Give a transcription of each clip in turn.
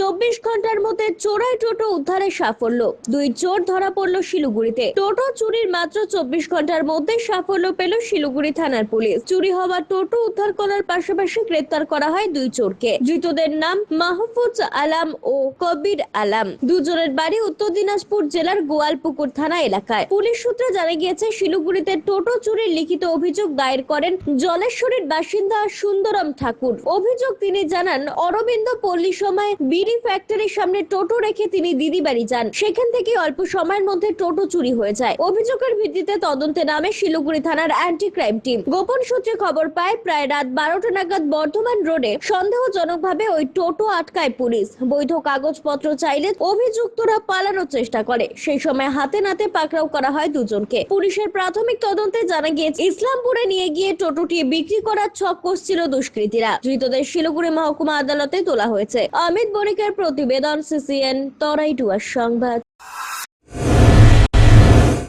চব্বিশ ঘণ্টার মধ্যে চোরাই টোটো উদ্ধারে সাফল্য। দুই চোর ধরা পড়ল শিলিগুড়িতে। টোটো চুরির মাত্র চব্বিশ ঘণ্টার মধ্যে সাফল্য পেল শিলিগুড়ি থানার পুলিশ। চুরি হওয়া টোটো উদ্ধার করার পাশাপাশি গ্রেপ্তার করা হয় দুই চোরকে। ধৃতদের নাম মাহফুজ আলাম ও কবির আলাম। দুজনের বাড়ি উত্তর দিনাজপুর জেলার গোয়ালপুকুর থানা এলাকায়। পুলিশ সূত্রে জানা গিয়েছে, শিলিগুড়িতে টোটো চুরির লিখিত অভিযোগ দায়ের করেন জলেশ্বরীর বাসিন্দা সুন্দরম ঠাকুর। অভিযোগ তিনি জানান, অরবিন্দ পল্লী সময় বিড়ি ফ্যাক্টরির সামনে টোটো রেখে তিনি দিদি বাড়ি যান। সেখান থেকে অল্প সময়ের মধ্যে টোটো চুরি হয়ে যায়। অভিযোগের ভিত্তিতে তদন্তে নামে শিলিগুড়ি থানার অ্যান্টি ক্রাইম টিম গোপন সূত্রে খবর পায়, প্রায় রাত বারোটা নাগাদ বর্ধমান রোডে সন্দেহজনকভাবে ওই টোটো আটকায় পুলিশ। বৈধ কাগজপত্র চাইলে অভিযুক্তরা পালানোর চেষ্টা করে। সেই সময় হাতে নাতে পাকড়াও করা হয় দুজনকে। পুলিশের প্রাথমিক তদন্তে জানা গিয়েছে, ইসলামপুরে নিয়ে গিয়ে টোটোটি বিক্রি করার ছক কষছিল দুষ্কৃতীরা। ধৃতদের শিলিগুড়ি মহকুমা আদালতে তোলা হয়েছে। অমিত বণিকের প্রতিবেদন সিসিএন তরাইটুয়ার সংবাদ।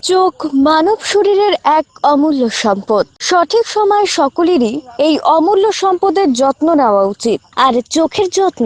চোখ মানব শরীরের এক অমূল্য সম্পদ। সঠিক সময় সকলেরই এই অমূল্য সম্পদের যত্ন নেওয়া উচিত। আর চোখের যত্ন